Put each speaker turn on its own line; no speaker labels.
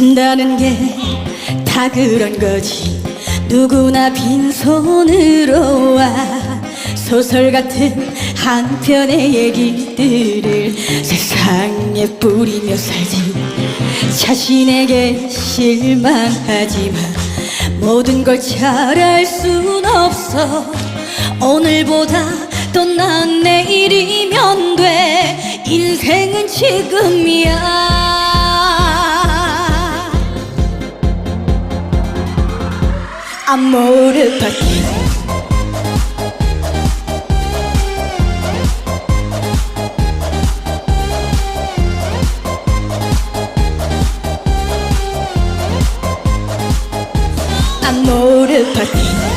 산다는 게 다 그런 거지. 누구나 빈손으로 와. 소설 같은 한 편의 얘기들을 세상에 뿌리며 살지. 자신에게 실망하지만 모든 걸 잘할 순 없어. 오늘보다 더 나은 내일이면 돼. 인생은 지금이야 안무를 받기 안무를 받기